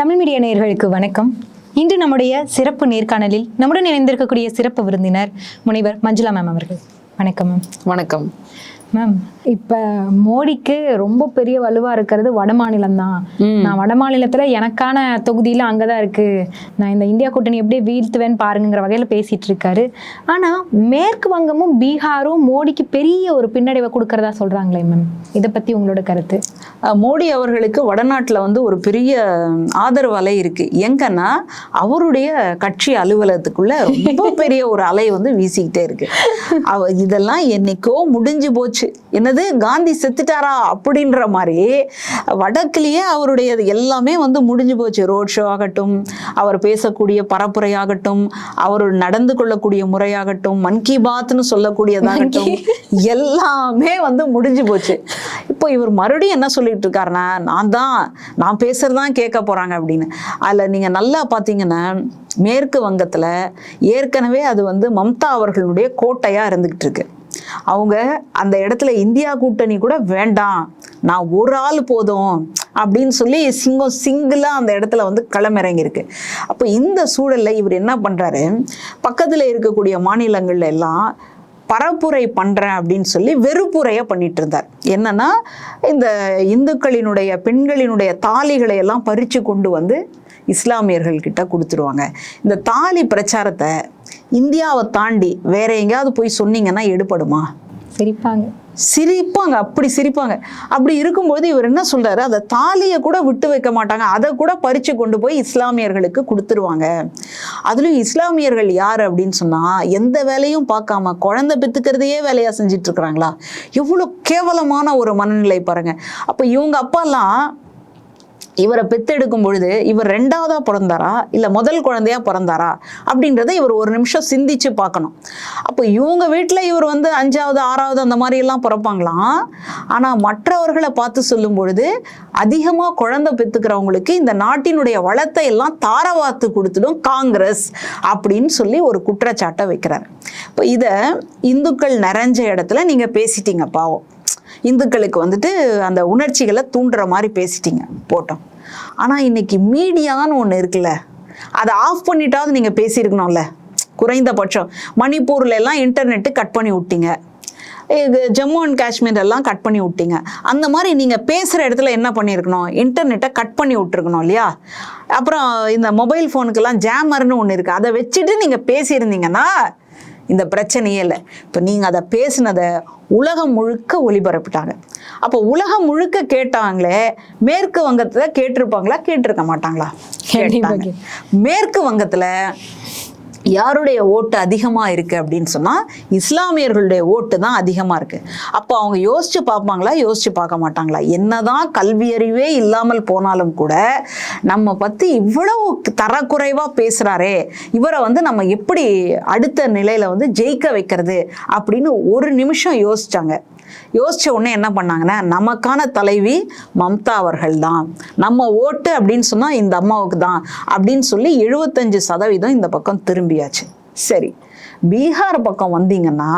Tamil media நேயர்களுக்கு வணக்கம். இன்று நம்முடைய சிறப்பு நேர்காணலில் நம்முடன் இணைந்திருக்கக்கூடிய சிறப்பு விருந்தினர் முனைவர் மஞ்சுளா மேம் அவர்கள். வணக்கம் மேம். வணக்கம். மேம். இப்ப மோடிக்கு ரொம்ப பெரிய வலுவா இருக்கிறது வட மாநிலம் தான். நான் வட மாநிலத்துல எனக்கான தொகுதியில அங்கதான் இருக்கு. நான் இந்த இந்தியா கூட்டணி எப்படி வீழ்த்துவேன்னு பாருங்கிற வகையில பேசிட்டு இருக்காரு. ஆனா மேற்கு வங்கமும் பீகாரும் மோடிக்கு பெரிய ஒரு பின்னடைவை கொடுக்கறதா சொல்றாங்களே மேம். இதை பத்தி உங்களோட கருத்து? மோடி அவர்களுக்கு வடநாட்டில் வந்து ஒரு பெரிய ஆதரவு அலை இருக்கு. எங்கன்னா அவருடைய கட்சி அலுவலகத்துக்குள்ள ரொம்ப பெரிய ஒரு அலை வந்து வீசிக்கிட்டே இருக்கு. அவ இதெல்லாம் என்னைக்கோ முடிஞ்சு போச்சு. என்னது? காந்தி செத்துட்டாரா? அப்படின்ற மாதிரி வடக்குலயே அவருடைய எல்லாமே வந்து முடிஞ்சு போச்சு. ரோட் ஷோ ஆகட்டும் அவர் பேசக்கூடிய பரப்புரையாகட்டும் அவர் நடந்து கொள்ளக்கூடிய முறையாகட்டும் மன் கி பாத்னு சொல்லக்கூடியதாகட்டும் எல்லாமே வந்து முடிஞ்சு போச்சு. இப்போ இவர் மறுபடியும் என்ன சொல்லிட்டு இருக்காருன்னா நான் தான் நான் பேசுறதான் கேட்க போறாங்க அப்படின்னு. அதில் நீங்க நல்லா பார்த்தீங்கன்னா மேற்கு வங்கத்துல ஏற்கனவே அது வந்து மம்தா அவர்களுடைய கோட்டையா இருந்துகிட்டு இருக்கு. அவங்க அந்த இடத்துல இந்தியா கூட்டணி கூட வேண்டாம். நான் ஒரு ஆள் போதும். அப்படின்னு சொல்லி சிங்கம் சிங்கிளாக அந்த இடத்துல வந்து களமிறங்கியிருக்கு. அப்போ இந்த சூழலில் இவர் என்ன பண்ணுறாரு பக்கத்தில் இருக்கக்கூடிய மாநிலங்கள்ல எல்லாம் பரப்புரை பண்ணுறேன் அப்படின்னு சொல்லி வெறுப்புரையை பண்ணிட்டு இருந்தார். என்னன்னா இந்த இந்துக்களினுடைய பெண்களினுடைய தாலிகளை எல்லாம் பறித்து கொண்டு வந்து இஸ்லாமியர்கள் கிட்ட கொடுத்துருவாங்க. இந்த தாலி பிரச்சாரத்தை இந்தியாவை தாண்டி வேற எங்கேயாவது போய் சொன்னீங்கன்னா எடுபடுமா? சிரிப்பாங்க. சிரிப்பாங்க அப்படி சிரிப்பாங்க. அப்படி இருக்கும்போது இவர் என்ன சொல்றாரு? அந்த தாலியை கூட விட்டு வைக்க மாட்டாங்க. அதை கூட பறிச்சு கொண்டு போய் இஸ்லாமியர்களுக்கு கொடுத்துருவாங்க. அதுலயும் இஸ்லாமியர்கள் யார் அப்படின்னு சொன்னா எந்த வேலையும் பார்க்காம குழந்தை பெத்துக்கிறதையே வேலையா செஞ்சுட்டு இருக்கிறாங்களா? எவ்வளவு கேவலமான ஒரு மனநிலை பாருங்க. அப்ப இவங்க அப்பாலாம் இவரை பெத்தெடுக்கும் பொழுது இவர் ரெண்டாவதா பிறந்தாரா? இல்ல முதல் குழந்தையா பிறந்தாரா? அப்படின்றத இவர் ஒரு நிமிஷம் சிந்திச்சு பார்க்கணும். அப்போ இவங்க வீட்டில் இவர் வந்து அஞ்சாவது ஆறாவது அந்த மாதிரி எல்லாம் பிறப்பாங்களாம் ஆனா மற்றவர்களை பார்த்து சொல்லும் பொழுது அதிகமா குழந்தை பெத்துக்கிறவங்களுக்கு இந்த நாட்டினுடைய வளத்தை எல்லாம் தாரவாத்து கொடுத்துடும் காங்கிரஸ் அப்படின்னு சொல்லி ஒரு குற்றச்சாட்டை வைக்கிறார். இப்போ இதை இந்துக்கள் நிறைஞ்ச இடத்துல நீங்க பேசிட்டீங்க பாவம். இந்துக்களுக்கு வந்துட்டு அந்த உணர்ச்சிகளை தூண்டுற மாதிரி பேசிட்டீங்க போட்டோம். ஆனால் இன்னைக்கு மீடியான்னு ஒன்று இருக்குல்ல அதை ஆஃப் பண்ணிட்டாவது நீங்கள் பேசியிருக்கணும்ல. குறைந்தபட்சம். மணிப்பூர்ல எல்லாம் இன்டர்நெட்டு கட் பண்ணி விட்டீங்க. இது ஜம்மு அண்ட் காஷ்மீர் எல்லாம் கட் பண்ணி விட்டீங்க. அந்த மாதிரி நீங்கள் பேசுகிற இடத்துல என்ன பண்ணியிருக்கணும்? இன்டர்நெட்டை கட் பண்ணி விட்டுருக்கணும் இல்லையா? அப்புறம் இந்த மொபைல் ஃபோனுக்கெல்லாம் ஜாமர்னு ஒன்று இருக்குது அதை வச்சுட்டு நீங்கள் பேசியிருந்தீங்கன்னா இந்த பிரச்சனையே இல்லை. இப்போ நீங்கள் அதை பேசுனதை உலகம் முழுக்க ஒளிபரப்பிட்டாங்க. அப்போ உலகம் முழுக்க கேட்டாங்களே மேற்கு வங்கத்தில் கேட்டிருப்பாங்களா கேட்டிருக்க மாட்டாங்களா? கேட்டாங்க. மேற்கு வங்கத்தில் யாருடைய ஓட்டு அதிகமாக இருக்குது அப்படின்னு சொன்னால் இஸ்லாமியர்களுடைய ஓட்டு தான் அதிகமாக இருக்குது அப்போ அவங்க யோசித்து பார்ப்பாங்களா? யோசித்து பார்க்க மாட்டாங்களா? என்னதான் கல்வியறிவே இல்லாமல் போனாலும் கூட நம்ம பற்றி இவ்வளவு தரக்குறைவாக பேசுகிறாரே இவரை வந்து நம்ம எப்படி அடுத்த நிலையில் வந்து ஜெயிக்க வைக்கிறது அப்படின்னு ஒரு நிமிஷம் யோசித்தாங்க யோசிச்ச உடனே என்ன பண்ணாங்கன்னா நமக்கான தலைவி மம்தா அவர்கள் தான் நம்ம ஓட்டு அப்படின்னு சொன்னா இந்த அம்மாவுக்கு தான் அப்படின்னு சொல்லி எழுபத்தஞ்சு சதவீதம் இந்த பக்கம் திரும்பியாச்சு. சரி பீகார் பக்கம் வந்தீங்கன்னா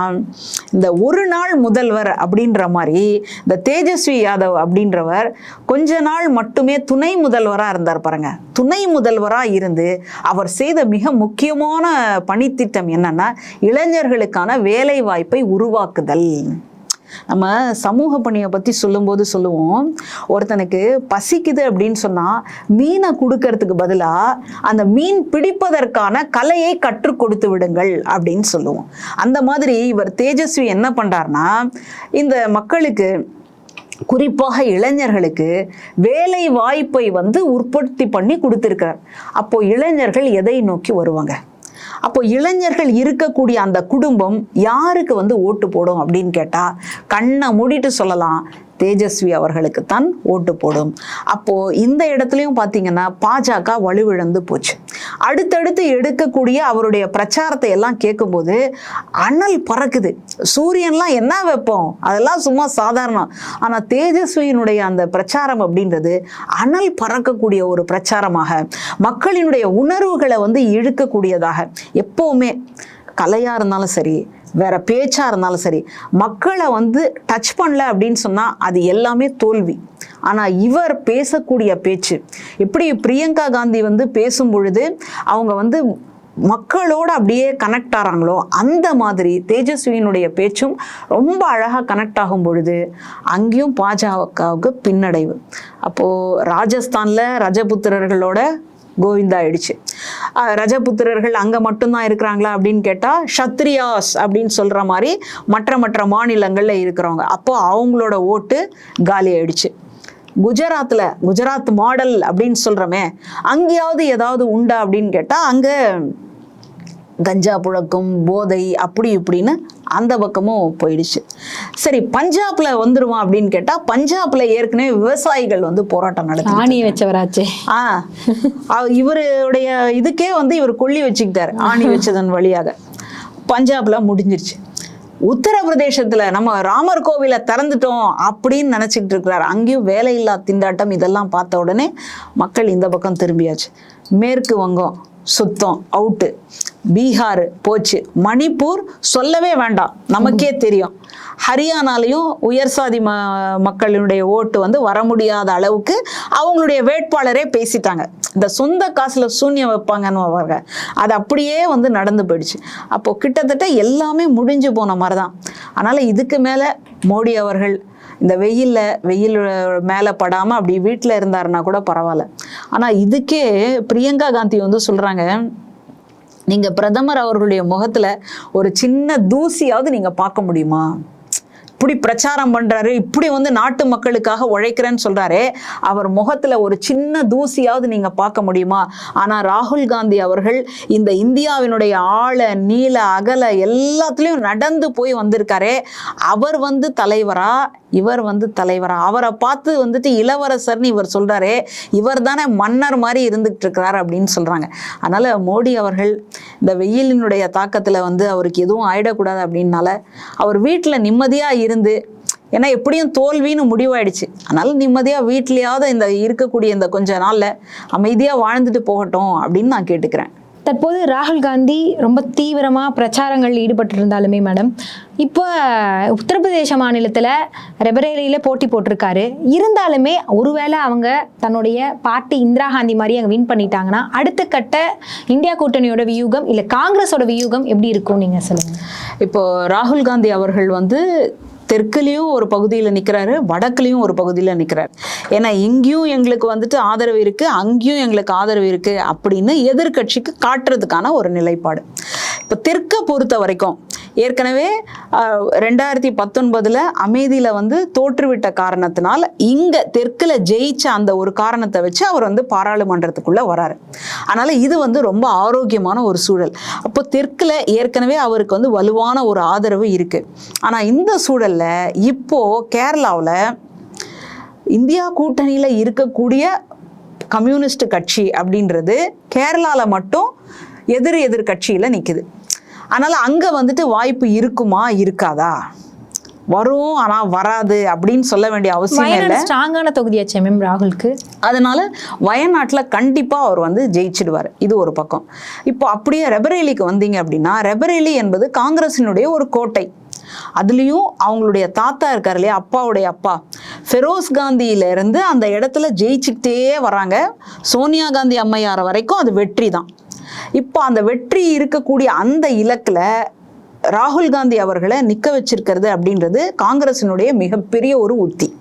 இந்த ஒரு நாள் முதல்வர் அப்படின்ற மாதிரி இந்த தேஜஸ்வி யாதவ் அப்படின்றவர் கொஞ்ச நாள் மட்டுமே துணை முதல்வராக இருந்தார் பாருங்க. துணை முதல்வராக இருந்து அவர் செய்த மிக முக்கியமான பணித்திட்டம் என்னன்னா இளைஞர்களுக்கான வேலை வாய்ப்பை உருவாக்குதல். நம்ம சமூக பணியை பற்றி சொல்லும்போது சொல்லுவோம். ஒருத்தனுக்கு பசிக்குது அப்படின்னு சொன்னால் மீனை கொடுக்கறதுக்கு பதிலாக அந்த மீன் பிடிப்பதற்கான கலையை கற்றுக் கொடுத்து விடுங்கள் அப்படின்னு சொல்லுவோம். அந்த மாதிரி இவர் தேஜஸ்வி என்ன பண்ணுறாருனா இந்த மக்களுக்கு குறிப்பாக இளைஞர்களுக்கு வேலை வாய்ப்பை வந்து உற்பத்தி பண்ணி கொடுத்துருக்கிறார். அப்போ இளைஞர்கள் எதை நோக்கி வருவாங்க? அப்போ இளைஞர்கள் இருக்கக்கூடிய அந்த குடும்பம் யாருக்கு வந்து ஓட்டு போடும் அப்படின்னு கேட்டா கண்ணை மூடிட்டு சொல்லலாம். தேஜஸ்வி அவர்களுக்கு தான் ஓட்டு போடும். அப்போ இந்த இடத்துலையும் பார்த்தீங்கன்னா பாஜக வலுவிழந்து போச்சு. அடுத்தடுத்து எடுக்கக்கூடிய அவருடைய பிரச்சாரத்தை எல்லாம் கேட்கும்போது அனல் பறக்குது. சூரியன்லாம் என்ன வைப்போம்? அதெல்லாம் சும்மா சாதாரணம். ஆனால் தேஜஸ்வியினுடைய அந்த பிரச்சாரம் அப்படின்றது அனல் பறக்கக்கூடிய ஒரு பிரச்சாரமாக மக்களினுடைய உணர்வுகளை வந்து இழுக்கக்கூடியதாக. எப்போவுமே கலையாக இருந்தாலும் சரி வேற பேச்சாக இருந்தாலும் சரி மக்களை வந்து டச் பண்ணல அப்படின்னு சொன்னால் அது எல்லாமே தோல்வி. ஆனால் இவர் பேசக்கூடிய பேச்சு எப்படி பிரியங்கா காந்தி வந்து பேசும் பொழுது அவங்க வந்து மக்களோட அப்படியே கனெக்ட் ஆகிறாங்களோ அந்த மாதிரி தேஜஸ்வியினுடைய பேச்சும் ரொம்ப அழகாக கனெக்ட் ஆகும் பொழுது அங்கேயும் பாஜகவுக்கு பின்னடைவு. அப்போது ராஜஸ்தானில் ரஜபுத்திரர்களோட கோவிந்தாயிடுச்சு. ரஜபுத்திரர்கள் அங்கே மட்டும்தான் இருக்கிறாங்களா அப்படின்னு கேட்டால் ஷத்ரியாஸ் அப்படின்னு சொல்கிற மாதிரி மற்ற மற்ற மாநிலங்களில் இருக்கிறவங்க. அப்போ அவங்களோட ஓட்டு காலி ஆயிடுச்சு குஜராத்தில் குஜராத் மாடல் அப்படின்னு சொல்கிறோமே அங்கேயாவது ஏதாவது உண்டா அப்படின்னு கேட்டால் அங்கே கஞ்சா புழக்கம் போதை அப்படி இப்படின்னு அந்த பக்கமும் போயிடுச்சு. சரி பஞ்சாப்ல வந்துருவான் அப்படின்னு கேட்டா பஞ்சாப்ல ஏற்கனவே விவசாயிகள் வந்து போராட்டம் நடத்தி ஆணியை வச்சவராச்சே. ஆ அவ- இவருடைய இதுக்கே வந்து இவர் கொள்ளி வச்சுக்கிட்டாரு ஆணி வச்சதன் வழியாக. பஞ்சாப்ல முடிஞ்சிருச்சு. உத்தரப்பிரதேசத்துல நம்ம ராமர் கோவிலை திறந்துட்டோம் அப்படின்னு நினைச்சிட்டு இருக்கிறாரு. அங்கேயும் வேலையில்லா திண்டாட்டம் இதெல்லாம் பார்த்த உடனே மக்கள் இந்த பக்கம் திரும்பியாச்சு. மேற்கு வங்கம் சுத்தம் அவுட்டு. பீகார் போச்சு. மணிப்பூர் சொல்லவே வேண்டாம். நமக்கே தெரியும். ஹரியானாலையும் உயர் சாதி ம மக்களினுடைய ஓட்டு வந்து வர முடியாத அளவுக்கு அவங்களுடைய வேட்பாளரே பேசிட்டாங்க. இந்த சொந்த காசுல சூன்யம் வைப்பாங்கன்னு அவங்க அது அப்படியே வந்து நடந்து போயிடுச்சு. அப்போ கிட்டத்தட்ட எல்லாமே முடிஞ்சு போன மாதிரி தான் அதனால இதுக்கு மேல மோடி அவர்கள் இந்த வெயில்ல வெயில் மேலே படாம அப்படி வீட்டில் இருந்தாருன்னா கூட பரவாயில்ல. ஆனா இதுக்கே பிரியங்கா காந்தி வந்து சொல்றாங்க நீங்க பிரதமர் அவர்களுடைய முகத்துல ஒரு சின்ன தூசியாவது நீங்க பார்க்க முடியுமா? இப்படி பிரச்சாரம் பண்றாரு இப்படி வந்து நாட்டு மக்களுக்காக உழைக்கிறேன்னு சொல்றாரு அவர் முகத்துல ஒரு சின்ன தூசியாவது நீங்க பார்க்க முடியுமா? ஆனா ராகுல் காந்தி அவர்கள் இந்த இந்தியாவினுடைய ஆழ நீள அகல எல்லாத்துலயும் நடந்து போய் வந்திருக்காரு அவர் வந்து தலைவரா இவர் வந்து தலைவரா. அவரை பார்த்து வந்துட்டு இளவரசர்னு இவர் சொல்கிறாரே இவர் தானே மன்னர் மாதிரி இருந்துகிட்டு இருக்கிறார் அப்படின்னு சொல்கிறாங்க அதனால் மோடி அவர்கள் இந்த வெயிலினுடைய தாக்கத்தில் வந்து அவருக்கு எதுவும் ஆயிடக்கூடாது அப்படின்னால அவர் வீட்டில் நிம்மதியாக இருந்து ஏன்னா எப்படியும் தோல்வின்னு முடிவாயிடுச்சு. அதனால நிம்மதியாக வீட்லேயாவது இந்த இருக்கக்கூடிய இந்த கொஞ்ச நாளில் அமைதியாக வாழ்ந்துட்டு போகட்டும் அப்படின்னு நான் கேட்டுக்கிறேன். தற்போது ராகுல் காந்தி ரொம்ப தீவிரமாக பிரச்சாரங்களில் ஈடுபட்டு இருந்தாலுமே மேடம் இப்போ உத்தரப்பிரதேச மாநிலத்தில் ரெபரேலியில் போட்டி போட்டிருக்காரு. இருந்தாலுமே ஒருவேளை அவங்க தன்னுடைய பாட்டி இந்திரா காந்தி மாதிரி அங்கே வின் பண்ணிட்டாங்கன்னா அடுத்த கட்ட இந்தியா கூட்டணியோட வியூகம் இல்லை காங்கிரஸோட வியூகம் எப்படி இருக்கும் நீங்கள் சொல்லுங்கள் இப்போ ராகுல் காந்தி அவர்கள் வந்து தெற்குலேயும் ஒரு பகுதியில் நிற்கிறாரு வடக்குலேயும் ஒரு பகுதியில் நிற்கிறாரு ஏன்னா இங்கேயும் எங்களுக்கு வந்துட்டு ஆதரவு இருக்குது அங்கேயும் எங்களுக்கு ஆதரவு இருக்குது அப்படின்னு எதிர்க்கட்சிக்கு காட்டுறதுக்கான ஒரு நிலைப்பாடு. இப்போ தெற்கை பொறுத்த வரைக்கும் ஏற்கனவே ரெண்டாயிரத்தி பத்தொன்பதில் அமைதியில் வந்து தோற்றுவிட்ட காரணத்தினால் இங்கே தெற்கில் ஜெயிச்ச அந்த ஒரு காரணத்தை வச்சு அவர் வந்து பாராளுமன்றத்துக்குள்ளே வராரு. அதனால் இது வந்து ரொம்ப ஆரோக்கியமான ஒரு சூழல். அப்போ தெற்கில் ஏற்கனவே அவருக்கு வந்து வலுவான ஒரு ஆதரவு இருக்குது ஆனால் இந்த சூழலில் இப்போது கேரளாவில் இந்தியா கூட்டணியில் இருக்கக்கூடிய கம்யூனிஸ்ட் கட்சி அப்படின்றது கேரளாவில் மட்டும் எதிர் எதிர் கட்சியில் நிற்குது அதனால் அங்கே வந்துட்டு வாய்ப்பு இருக்குமா இருக்காதா? வரும் ஆனால் வராது அப்படின்னு சொல்ல வேண்டிய அவசியம் இல்லை. ஸ்ட்ராங்கான தொகுதியாச்சே மேம் ராகுலுக்கு? அதனால வயநாட்டில் கண்டிப்பாக அவர் வந்து ஜெயிச்சிடுவார். இது ஒரு பக்கம். இப்போ அப்படியே ரெபரேலிக்கு வந்தீங்க அப்படின்னா ரெபரேலி என்பது காங்கிரசினுடைய ஒரு கோட்டை. அதுலேயும் அவங்களுடைய தாத்தா இருக்கார் இல்லையா அப்பாவுடைய அப்பா. ஃபெரோஸ் காந்தியில இருந்து அந்த இடத்துல ஜெயிச்சுக்கிட்டே வராங்க. சோனியா காந்தி அம்மையார் வரைக்கும் அது வெற்றி தான் இப்போ அந்த வெற்றி இருக்கக்கூடிய அந்த இலக்கில் ராகுல் காந்தி அவர்களை நிற்க வச்சிருக்கிறது அப்படின்றது காங்கிரசினுடைய மிகப்பெரிய ஒரு உத்தி.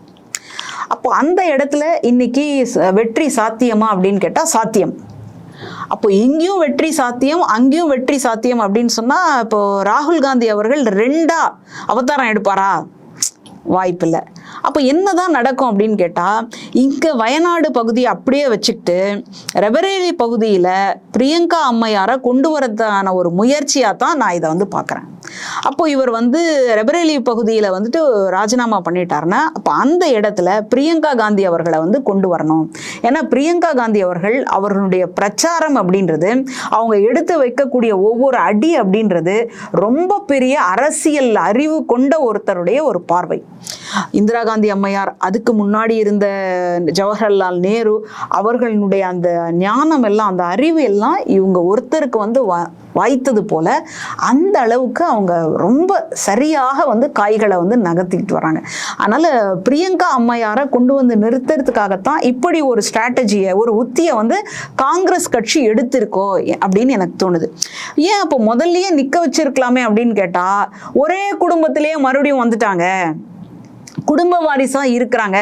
அப்போ அந்த இடத்துல இன்னைக்கு ச- வெற்றி சாத்தியமா அப்படின்னு கேட்டால் சாத்தியம். அப்போ இங்கேயும் வெற்றி சாத்தியம் அங்கேயும் வெற்றி சாத்தியம் அப்படின்னு சொன்னால் இப்போ ராகுல் காந்தி அவர்கள் ரெண்டா அவதாரம் எடுப்பாரா? வாய்ப்பில்லை. அப்போ என்ன தான் நடக்கும் அப்படின்னு கேட்டால் இங்கே வயநாடு பகுதியை அப்படியே வச்சுக்கிட்டு ரெபரேலி பகுதியில் பிரியங்கா அம்மையாரை கொண்டு வரதான ஒரு முயற்சியாக தான் நான் இதை வந்து பார்க்குறேன். அப்போ இவர் வந்து ரெபரேலி பகுதியில் வந்துட்டு ராஜினாமா பண்ணிட்டாருன்னா அப்போ அந்த இடத்துல பிரியங்கா காந்தி அவர்களை வந்து கொண்டு வரணும். ஏன்னா பிரியங்கா காந்தி அவர்கள் அவர்களுடைய பிரச்சாரம் அப்படின்றது அவங்க எடுத்து வைக்கக்கூடிய ஒவ்வொரு அடி அப்படின்றது ரொம்ப பெரிய அரசியல் அறிவு கொண்ட ஒருத்தருடைய ஒரு பார்வை. இந்திரா காந்தி அம்மையார் அதுக்கு முன்னாடி இருந்த ஜவஹர்லால் நேரு அவர்களுடைய அந்த ஞானம் எல்லாம் அந்த அறிவு எல்லாம் இவங்க ஒருத்தருக்கு வந்து வா- வாய்த்தது போல அந்த அளவுக்கு அவங்க ரொம்ப சரியாக வந்து காய்களை வந்து நகர்த்திக்கிட்டு வராங்க. அதனால பிரியங்கா அம்மையாரை கொண்டு வந்து நிறுத்துறதுக்காகத்தான் இப்படி ஒரு ஸ்ட்ராட்டஜியை ஒரு உத்தியை வந்து காங்கிரஸ் கட்சி எடுத்திருக்கோ அப்படின்னு எனக்கு தோணுது. ஏன் அப்போ முதல்லயே நிக்க வச்சிருக்கலாமே அப்படின்னு கேட்டா ஒரே குடும்பத்திலேயே மறுபடியும் வந்துட்டாங்க. குடும்ப வாரிசாக இருக்கிறாங்க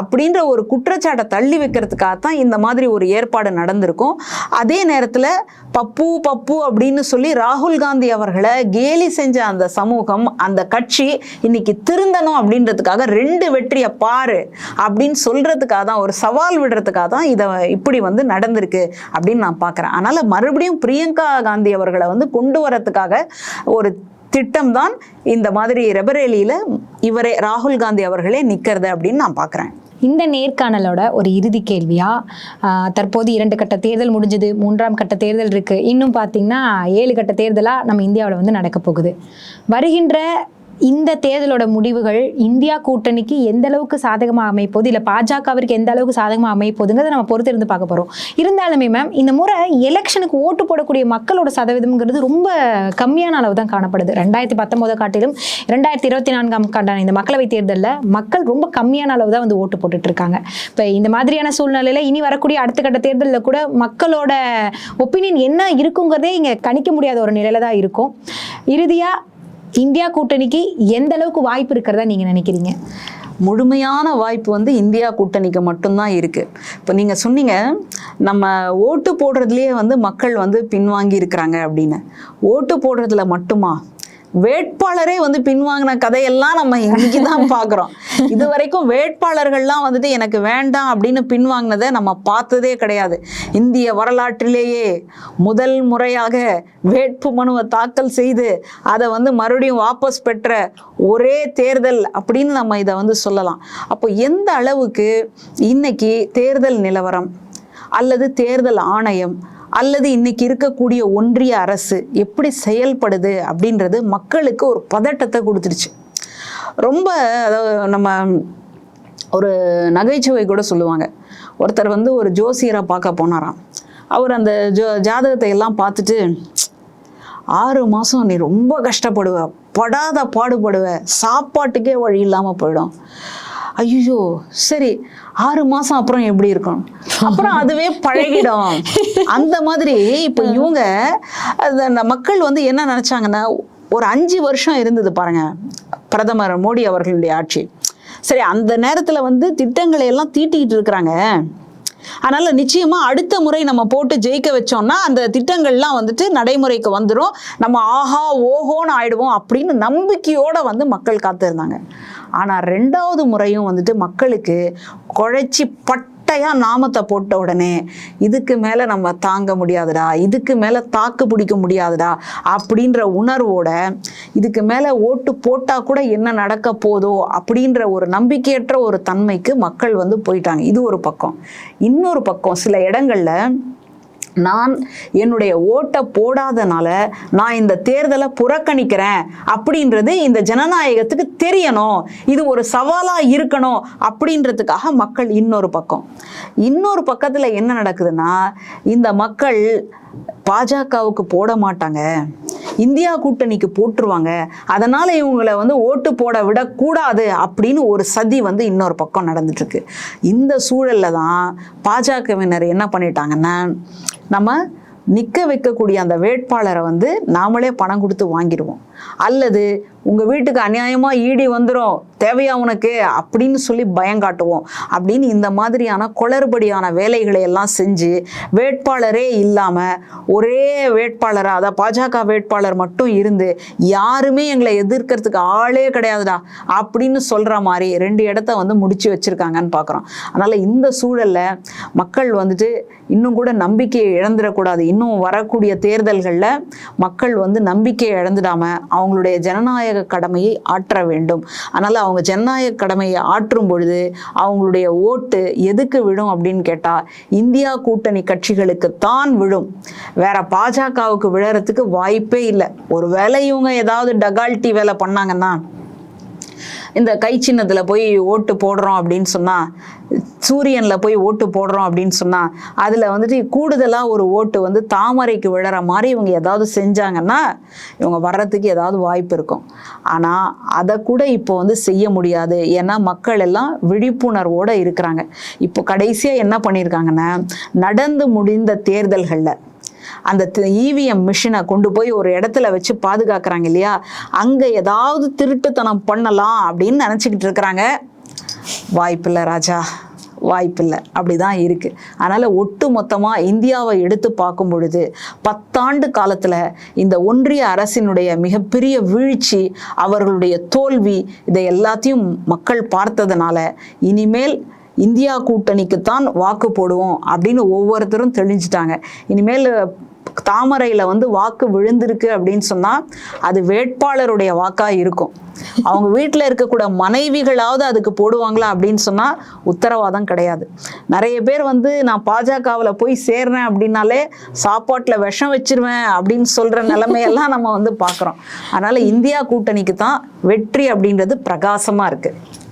அப்படின்ற ஒரு குற்றச்சாட்டை தள்ளி வைக்கிறதுக்காக தான் இந்த மாதிரி ஒரு ஏற்பாடு நடந்திருக்கும். அதே நேரத்தில் பப்பு பப்பு அப்படின்னு சொல்லி ராகுல் காந்தி அவர்களை கேலி செஞ்ச அந்த சமூகம் அந்த கட்சி இன்னைக்கு திருந்தணும் அப்படின்றதுக்காக ரெண்டு வெற்றியை பாரு அப்படின்னு சொல்கிறதுக்காக தான் ஒரு சவால் விடுறதுக்காக தான் இதை இப்படி வந்து நடந்திருக்கு அப்படின்னு நான் பார்க்குறேன். அதனால் மறுபடியும் பிரியங்கா காந்தி அவர்களை வந்து கொண்டு வரதுக்காக ஒரு திட்டம்தான் இந்த மாதிரி ரெபரேலியில் இவரே ராகுல் காந்தி அவர்களே நிற்கிறது அப்படின்னு நான் பார்க்குறேன் இந்த நேர்காணலோட ஒரு இறுதி கேள்வியா? தற்போது இரண்டு கட்ட தேர்தல் முடிஞ்சது மூன்றாம் கட்ட தேர்தல் இருக்கு. இன்னும் பார்த்தீங்கன்னா ஏழு கட்ட தேர்தலா நம்ம இந்தியாவில் வந்து நடக்க போகுது. வருகின்ற இந்த தேர்தலோட முடிவுகள் இந்தியா கூட்டணிக்கு எந்த அளவுக்கு சாதகமாக அமைப்போது இல்லை பாஜகவிற்கு எந்த அளவுக்கு சாதகமாக அமைப்போதுங்கிறத நம்ம பொறுத்திருந்து பார்க்க போகிறோம் இருந்தாலுமே மேம் இந்த முறை எலெக்ஷனுக்கு ஓட்டு போடக்கூடிய மக்களோட சதவீதம்ங்கிறது ரொம்ப கம்மியான அளவு தான் காணப்படுது. ரெண்டாயிரத்தி பத்தொம்போதை காட்டிலும் ரெண்டாயிரத்தி இருபத்தி நான்காம் ஆண்டான இந்த மக்களவை தேர்தலில் மக்கள் ரொம்ப கம்மியான அளவு தான் வந்து ஓட்டு போட்டுட்டு இருக்காங்க இப்போ இந்த மாதிரியான சூழ்நிலையில் இனி வரக்கூடிய அடுத்த கட்ட தேர்தலில் கூட மக்களோட ஒப்பீனியன் என்ன இருக்குங்கிறதே இங்கே கணிக்க முடியாத ஒரு நிலையில தான் இருக்கும். இறுதியாக இந்தியா கூட்டணிக்கு எந்த அளவுக்கு வாய்ப்பு இருக்கிறதா நீங்கள் நினைக்கிறீங்க? முழுமையான வாய்ப்பு வந்து இந்தியா கூட்டணிக்கு மட்டும்தான் இருக்கு. இப்போ நீங்க சொன்னீங்க நம்ம ஓட்டு போடுறதுலயே வந்து மக்கள் வந்து பின்வாங்கி இருக்கிறாங்க அப்படின்னு. ஓட்டு போடுறதுல மட்டுமா? வேட்பாளரே வந்து பின்வாங்கின கதையெல்லாம் நம்ம இன்னைக்கு தான் பார்க்குறோம் இது வரைக்கும் வேட்பாளர்கள்லாம் வந்துட்டு எனக்கு வேண்டாம் அப்படின்னு பின்வாங்கினதை நம்ம பார்த்ததே கிடையாது. இந்திய வரலாற்றிலேயே முதல் முறையாக வேட்பு மனுவை தாக்கல் செய்து அதை வந்து மறுபடியும் வாபஸ் பெற்ற ஒரே தேர்தல் அப்படின்னு நம்ம இதை வந்து சொல்லலாம். அப்போ எந்த அளவுக்கு இன்னைக்கு தேர்தல் நிலவரம் அல்லது தேர்தல் ஆணையம் அல்லது இன்னைக்கு இருக்கக்கூடிய ஒன்றிய அரசு எப்படி செயல்படுது அப்படின்றது மக்களுக்கு ஒரு பதட்டத்தை கொடுத்துருச்சு ரொம்ப அதாவது நம்ம ஒரு நகைச்சுவை கூட சொல்லுவாங்க. ஒருத்தர் வந்து ஒரு ஜோசியரை பார்க்க போனாராம். அவர் அந்த ஜோ ஜாதகத்தை எல்லாம் பார்த்துட்டு ஆறு மாதம் நீ ரொம்ப கஷ்டப்படுவ படாத பாடுபடுவ சாப்பாட்டுக்கே வழி இல்லாமல் போயிடும். ஐயோ சரி ஆறு மாசம் அப்புறம் எப்படி இருக்கும்? அப்புறம் அதுவே பழகிடும். அந்த மாதிரி இப்போ இவங்க அந்த மக்கள் வந்து என்ன நினைச்சாங்கன்னா ஒரு அஞ்சு வருஷம் இருந்தது பாருங்க பிரதமர் மோடி அவர்களுடைய ஆட்சி. சரி அந்த நேரத்துல வந்து திட்டங்களை எல்லாம் தீட்டிக்கிட்டு இருக்கிறாங்க. அதனால நிச்சயமா அடுத்த முறை நம்ம போட்டு ஜெயிக்க வச்சோம்னா அந்த திட்டங்கள்லாம் வந்துட்டு நடைமுறைக்கு வந்துடும் நம்ம ஆஹா ஓஹோன்னு ஆயிடுவோம் அப்படின்னு நம்பிக்கையோட வந்து மக்கள் காத்திருந்தாங்க. ஆனால் ரெண்டாவது முறையும் வந்துட்டு மக்களுக்கு குழைச்சி பட்டையாக நாமத்தை போட்ட உடனே இதுக்கு மேலே நம்ம தாங்க முடியாதுடா இதுக்கு மேலே தாக்கு பிடிக்க முடியாதுடா அப்படின்ற உணர்வோட இதுக்கு மேலே ஓட்டு போட்டால் கூட என்ன நடக்க போதோ அப்படின்ற ஒரு நம்பிக்கையற்ற ஒரு தன்மைக்கு மக்கள் வந்து போயிட்டாங்க. இது ஒரு பக்கம். இன்னொரு பக்கம் சில இடங்களில் நான் என்னுடைய ஓட்டை போடாதனால நான் இந்த தேர்தலை புறக்கணிக்கிறேன் அப்படின்றது இந்த ஜனநாயகத்துக்கு தெரியணும். இது ஒரு சவாலாக இருக்கணும் அப்படின்றதுக்காக மக்கள் இன்னொரு பக்கம். இன்னொரு பக்கத்தில் என்ன நடக்குதுன்னா இந்த மக்கள் பாஜகவுக்கு போட மாட்டாங்க. இந்தியா கூட்டணிக்கு போட்டுருவாங்க. அதனால இவங்களை வந்து ஓட்டு போட விடக்கூடாது அப்படின்னு ஒரு சதி வந்து இன்னொரு பக்கம் நடந்துட்டு இருக்கு இந்த சூழல்ல தான் பாஜகவினர் என்ன பண்ணிட்டாங்கன்னா நம்ம நிற்க வைக்கக்கூடிய அந்த வேட்பாளரை வந்து நாமளே பணம் கொடுத்து வாங்கிடுவோம். அல்லது உங்கள் வீட்டுக்கு அநியாயமாக ஈடி வந்துடும் தேவையா உனக்கு? அப்படின்னு சொல்லி பயம் காட்டுவோம். அப்படின்னு இந்த மாதிரியான குளறுபடியான வேலைகளை எல்லாம் செஞ்சு வேட்பாளரே இல்லாமல் ஒரே வேட்பாளராக அதாவது பாஜக வேட்பாளர் மட்டும் இருந்து யாருமே எங்களை எதிர்க்கிறதுக்கு ஆளே கிடையாதுடா அப்படின்னு சொல்கிற மாதிரி ரெண்டு இடத்த வந்து முடிச்சு வச்சுருக்காங்கன்னு பார்க்குறோம் அதனால் இந்த சூழலில் மக்கள் வந்துட்டு இன்னும் கூட நம்பிக்கையை இழந்துடக்கூடாது. இன்னும் வரக்கூடிய தேர்தல்களில் மக்கள் வந்து நம்பிக்கையை இழந்துடாம அவங்களுடைய ஜனநாயக கடமையை ஆற்ற வேண்டும். அதனால் அவங்க ஜனநாயக கடமையை ஆற்றும் பொழுது அவங்களுடைய ஓட்டு எதுக்கு விழும் அப்படின்னு கேட்டால் இந்தியா கூட்டணி கட்சிகளுக்கு தான் விழும். வேற பாஜகவுக்கு விழறதுக்கு வாய்ப்பே இல்லை. ஒரு வேலை இவங்க ஏதாவது டகால்ட்டி வேலை பண்ணாங்கன்னா இந்த கை சின்னத்தில் போய் ஓட்டு போடுறோம் அப்படின்னு சொன்னால் சூரியனில் போய் ஓட்டு போடுறோம் அப்படின்னு சொன்னால் அதில் வந்துட்டு கூடுதலாக ஒரு ஓட்டு வந்து தாமரைக்கு விழற மாதிரி இவங்க ஏதாவது செஞ்சாங்கன்னா இவங்க வர்றதுக்கு ஏதாவது வாய்ப்பு இருக்கும். ஆனால் அதை கூட இப்போ வந்து செய்ய முடியாது. ஏன்னா மக்கள் எல்லாம் விழிப்புணர்வோடு இருக்கிறாங்க. இப்போ கடைசியாக என்ன பண்ணியிருக்காங்கன்னா நடந்து முடிந்த தேர்தல்களில் அந்த இவிஎம் மிஷினை கொண்டு போய் ஒரு இடத்துல வச்சு பாதுகாக்கிறாங்க இல்லையா? அங்கே ஏதாவது திருட்டுத்தனம் பண்ணலாம் அப்படின்னு நினச்சிக்கிட்டு இருக்கிறாங்க. வாய்ப்பில்லை ராஜா. வாய்ப்பில்லை. அப்படிதான் இருக்கு. அதனால ஒட்டு மொத்தமாக இந்தியாவை எடுத்து பார்க்கும் பொழுது பத்தாண்டு காலத்தில் இந்த ஒன்றிய அரசினுடைய மிகப்பெரிய வீழ்ச்சி அவர்களுடைய தோல்வி இதை எல்லாத்தையும் மக்கள் பார்த்ததுனால இனிமேல் இந்தியா கூட்டணிக்குத்தான் வாக்கு போடுவோம் அப்படின்னு ஒவ்வொருத்தரும் தெளிஞ்சிட்டாங்க. இனிமேல் தாமரையில் வந்து வாக்கு விழுந்திருக்கு அப்படின்னு சொன்னால் அது வேட்பாளருடைய வாக்காக இருக்கும். அவங்க வீட்டில் இருக்கக்கூட மனைவிகளாவது அதுக்கு போடுவாங்களா அப்படின்னு சொன்னால் உத்தரவாதம் கிடையாது. நிறைய பேர் வந்து நான் பாஜகவில் போய் சேர்றேன் அப்படின்னாலே சாப்பாட்டில் விஷம் வச்சிருவேன் அப்படின்னு சொல்கிற நிலைமையெல்லாம் நம்ம வந்து பார்க்குறோம். அதனால் இந்தியா கூட்டணிக்கு தான் வெற்றி அப்படின்றது பிரகாசமாக இருக்குது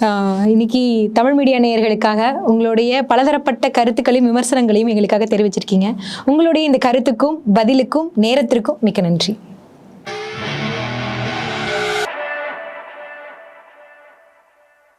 இன்னைக்கு தமிழ் மீடியா நேயர்களுக்காக உங்களுடைய பலதரப்பட்ட கருத்துக்களையும் விமர்சனங்களையும் எங்களுக்காக தெரிவிச்சிருக்கீங்க. உங்களுடைய இந்த கருத்துக்கும் பதிலுக்கும் நேரத்திற்கும் மிக்க நன்றி.